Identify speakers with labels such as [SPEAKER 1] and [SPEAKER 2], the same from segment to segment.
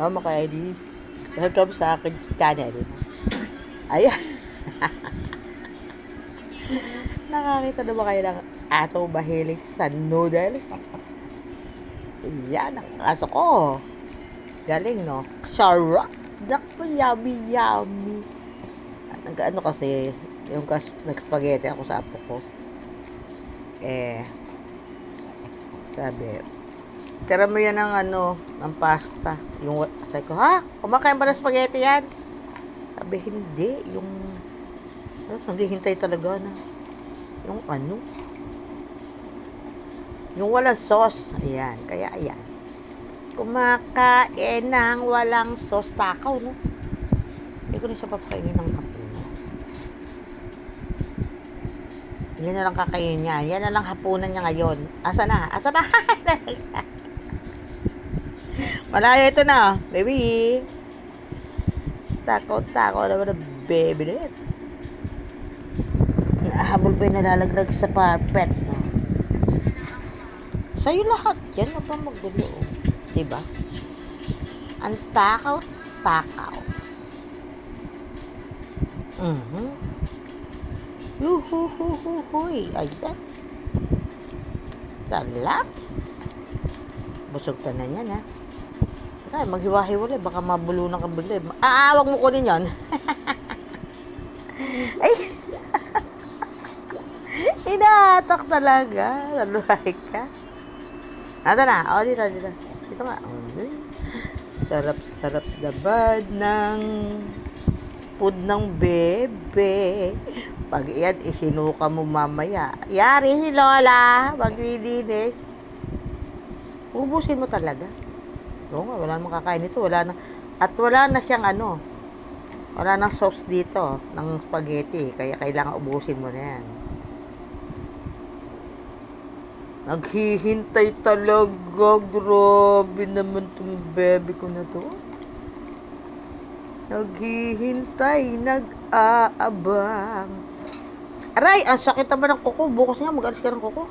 [SPEAKER 1] Oh, mga ID. Welcome sa akin channel. Ayan. Nakakita na ba kayo ng ato mahilig sa noodles? Yan ang aso ko. Galing, no? Sarap. Naku, yummy, yummy. Nag-ano kasi, yung kas nag-spaghetti ako sa apo ko. Eh, sabi, tira mo yan ng ano, ng pasta. Yung, sabi ko, ha? Kumakain ba ng spaghetti yan? Sabi, hindi. Yung, ano, hindi hintay talaga na. Yung ano? Yung walang sauce. Ayan. Kaya, ayan. Kumakain ng walang sauce. Takaw, no? Hindi ko na siya papakainin ng hapon. Yan na lang kakainin niya. Yan na lang hapunan niya ngayon. Asa na? Asa na? Malayo ito na, baby. Takot, takot naman ng baby na yan. Nahabol pa yung nalalaglag sa carpet. No? Sa'yo lahat yan. Huwag kang magulo. Diba? Ang takaw, takaw. Mhm. Yuhuhuhuhuy. Ayan. Talap. Busog ka na yan, ha? Ay, maghiwa-hiwalay. Baka mabulunan ka bigla. Ah, ah, wag mo kunin yon. Ay. Inatak talaga. Naluhay ka. Ito na. O, dito, dito. Dito nga. Sarap-sarap na bad ng food ng bebe. Pag yan, isinuka mo mamaya. Yari si Lola. Maglilinis. Ubusin mo talaga. Oo nga, wala namang kakain nito. Wala na. At wala na siyang ano. Wala nang sauce dito ng spaghetti. Kaya kailangan ubusin mo na yan. Naghihintay talaga. Grabe naman tong baby ko na to. Naghihintay, nag-aabang. Aray, ang sakit naman ng kuko. Bukas nga, mag-alis ka ng kuko.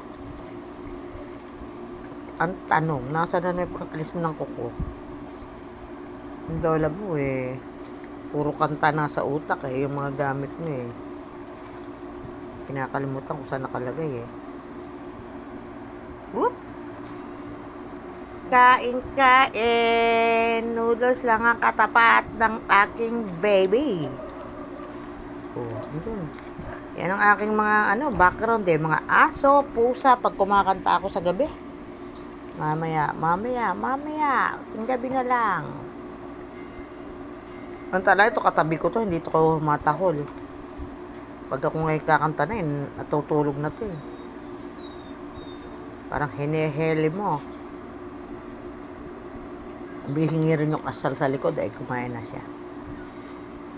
[SPEAKER 1] Ang tanong, nasa na na yung pang-alis mo ng kuko? Daw alam mo eh. Puro kanta na sa utak eh, yung mga gamit mo eh. Kinakalimutan kung saan nakalagay eh. Whoop! Kain, kain. Noodles lang ang katapat ng aking baby. Oh, yun. Yan ang aking mga ano, background eh. Mga aso, pusa, pag kumakanta ako sa gabi. Mamaya, mamaya, mamaya. Ting gabi na lang. Ang tala, ito katabi ko to, hindi to ko matahol. Pag ako ngayon kakanta na, natutulog na to eh. Parang hinihili mo. Bihingi rin yung asal sa likod ay kumain na siya.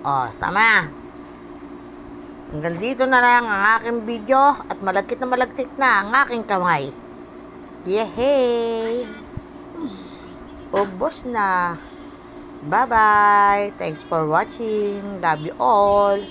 [SPEAKER 1] Oh, tama. Hanggang dito na lang ang aking video at malagkit na malagkit na ang aking kamay. Yehey! Ubos na. Bye-bye. Thanks for watching. Love you all.